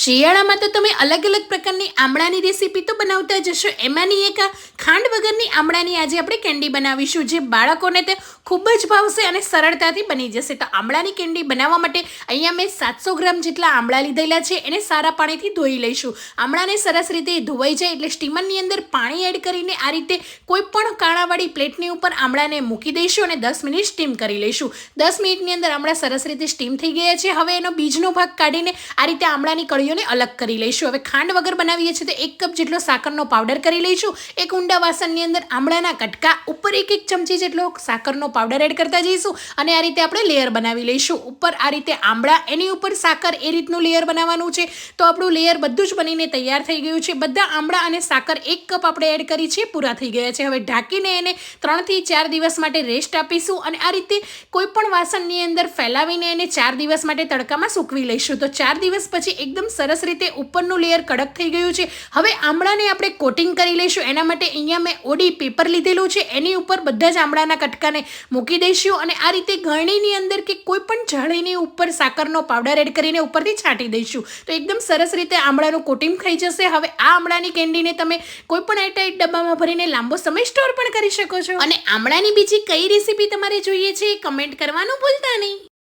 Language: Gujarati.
શિયાળામાં તો તમે અલગ અલગ પ્રકારની આમળાની રેસીપી તો બનાવતા જ હશો. એમાંની એક ખાંડ વગરની આમળાની આજે આપણે કેન્ડી બનાવીશું, જે બાળકોને તે ખૂબ જ ભાવશે અને સરળતાથી બની જશે. તો આમળાની કેન્ડી બનાવવા માટે અહીંયા મેં સાતસો ગ્રામ જેટલા આમળા લીધેલા છે, એને સારા પાણીથી ધોઈ લઈશું. આમળાને સરસ રીતે ધોવાઈ જાય એટલે સ્ટીમરની અંદર પાણી એડ કરીને આ રીતે કોઈ પણ કાણાવાળી પ્લેટની ઉપર આમળાને મૂકી દઈશું અને દસ મિનિટ સ્ટીમ કરી લઈશું. દસ મિનિટની અંદર આમળા સરસ રીતે સ્ટીમ થઈ ગયા છે. હવે એનો બીજનો ભાગ કાઢીને આ રીતે આમળાની કળીઓને અલગ કરી લઈશું. હવે ખાંડ વગર બનાવીએ છીએ તો એક કપ જેટલો સાકરનો પાવડર કરી લઈશું. એક ઊંડા વાસણની અંદર આમળાના કટકા, ઉપર એક એક ચમચી જેટલો સાકરનો પાવડર એડ કરતા જઈશું અને આ રીતે આપણે લેયર બનાવી લઈશું. ઉપર આ રીતે આમળા, એની ઉપર સાકર એ રીતનું લેયર બનાવવાનું છે. તો આપણું લેયર બધું જ બનીને તૈયાર થઈ ગયું છે. બધા આમળા અને સાકર એક કપ આપણે એડ કરી છે પૂરા થઈ ગયા છે. હવે ઢાંકીને એને ત્રણથી ચાર દિવસ માટે રેસ્ટ આપીશું અને આ રીતે કોઈ પણ વાસણની અંદર ફેલાવીને એને ચાર દિવસ માટે તડકામાં સૂકવી લઈશું. તો ચાર દિવસ પછી એકદમ સરસ રીતે ઉપરનું લેયર કડક થઈ ગયું છે. હવે આમળાને આપણે કોટિંગ કરી લઈશું. એના માટે અહીંયા મેં ઓડી પેપર લીધેલું છે. એની ઉપર બધા જ આમળાના કટકાને મૂકી દઈશું અને આ રીતે ગળણીની અંદર કે કોઈ પણ જાળીની ઉપર સાકરનો પાવડર એડ કરીને ઉપરથી છાંટી દઈશું. તો એકદમ સરસ રીતે આમળાનું કોટિંગ થઈ જશે. હવે આ આમળાની કેન્ડીને તમે કોઈ પણ એરટાઈટ ડબ્બામાં ભરીને લાંબો સમય સ્ટોર પણ કરી શકો છો. અને આમળાની બીજી કઈ રેસીપી તમારે જોઈએ છે? કમેન્ટ કરવાનું ભૂલતા નહીં.